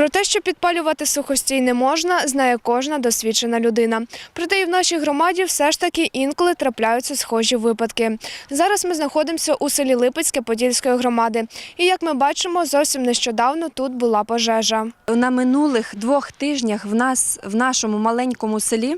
Про те, що підпалювати сухостій не можна, знає кожна досвідчена людина. Проте і в нашій громаді все ж таки інколи трапляються схожі випадки. Зараз ми знаходимося у селі Липецьке Подільської громади. І як ми бачимо, зовсім нещодавно тут була пожежа. На минулих двох тижнях в нас в нашому маленькому селі.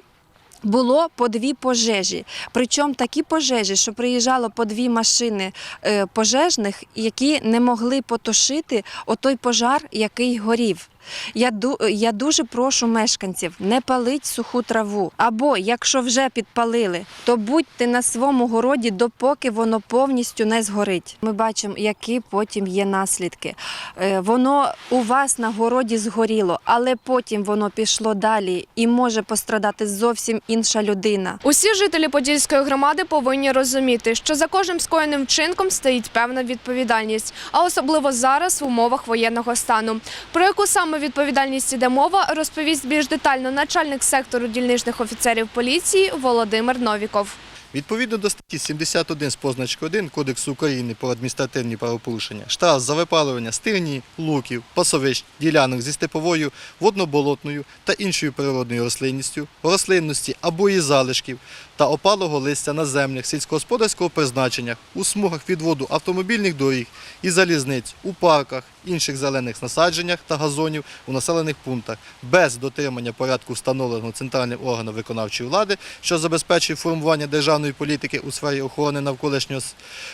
Було по дві пожежі, причому такі пожежі, що приїжджало по дві машини е, пожежних, які не могли потушити отой пожар, який горів. Я, я дуже прошу мешканців не палить суху траву. Або якщо вже підпалили, то будьте на своєму городі, допоки воно повністю не згорить. Ми бачимо, які потім є наслідки. Е, Воно у вас на городі згоріло, але потім воно пішло далі і може пострадати зовсім інша людина. Усі жителі Подільської громади повинні розуміти, що за кожним скоєним вчинком стоїть певна відповідальність, а особливо зараз в умовах воєнного стану. Про яку саме відповідальність іде мова, розповість більш детально начальник сектору дільничних офіцерів поліції Володимир Новіков. Відповідно до статті 71 з позначкою 1 Кодексу України про адміністративні правопорушення, штраф за випалювання стирні, луків, пасовищ, ділянок зі степовою, водноболотною та іншою природною рослинністю, рослинності або її залишків та опалого листя на землях сільськогосподарського призначення, у смугах відводу автомобільних доріг і залізниць, у парках, інших зелених насадженнях та газонів у населених пунктах без дотримання порядку встановленого центральним органом виконавчої влади, що забезпечує формування державної політики у сфері охорони навколишнього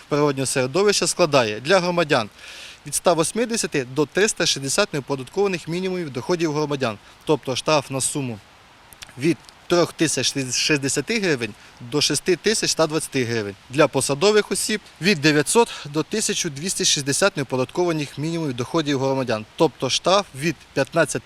природнього середовища, складає для громадян від 180 до 360 неоподаткованих мінімумів доходів громадян, тобто штраф на суму від 3060 гривень до 6120 гривень. Для посадових осіб від 900 до 1260 неоподаткованих мінімумів доходів громадян, тобто штраф від 15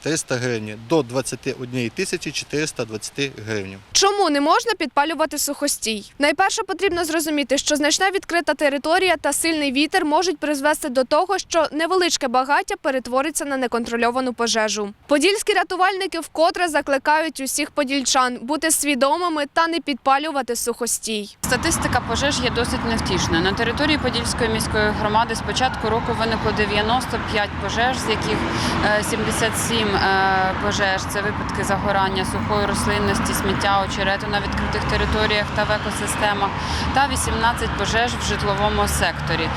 300 гривень до 21 420 гривень. Чому не можна підпалювати сухостій? Найперше потрібно зрозуміти, що значна відкрита територія та сильний вітер можуть призвести до того, що невеличке багаття перетвориться на неконтрольовану пожежу. Подільські рятувальники вкотре закликають усіх подільчан бути свідомими та не підпалювати сухостій. Статистика пожеж є досить невтішною. На території Подільської міської громади з початку року виникло 95 пожеж, з яких е, 77 е, пожеж це випадки загорання сухої рослинності, сміття, очерету на відкритих територіях та в екосистемах, та 18 пожеж в житловому секторі. Е,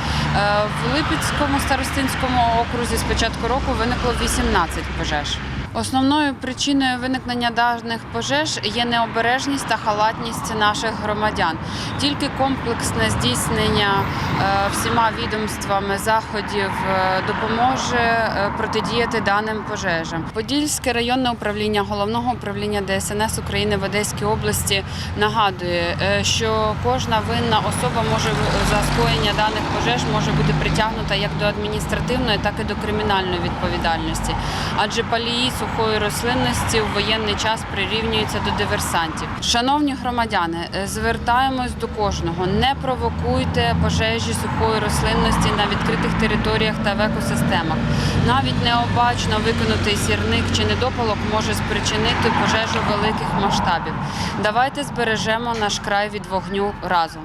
В Липецькому старостинському окрузі з початку року виникло 18 пожеж. Основною причиною виникнення даних пожеж є необережність та халатність наших громадян. Тільки комплексне здійснення е, всіма відомствами заходів е, допоможе е, протидіяти даним пожежам. Подільське районне управління головного управління ДСНС України в Одеській області нагадує, що кожна винна особа може за скоєння даних пожеж може бути притягнута як до адміністративної, так і до кримінальної відповідальності, адже палії сухої рослинності в воєнний час прирівнюються до диверсантів. Шановні громадяни, е, звертаємось до кожного: не провокуйте пожежі сухої рослинності на відкритих територіях та в екосистемах. Навіть необачно викинутий сірник чи недопалок може спричинити пожежу великих масштабів. Давайте збережемо наш край від вогню разом.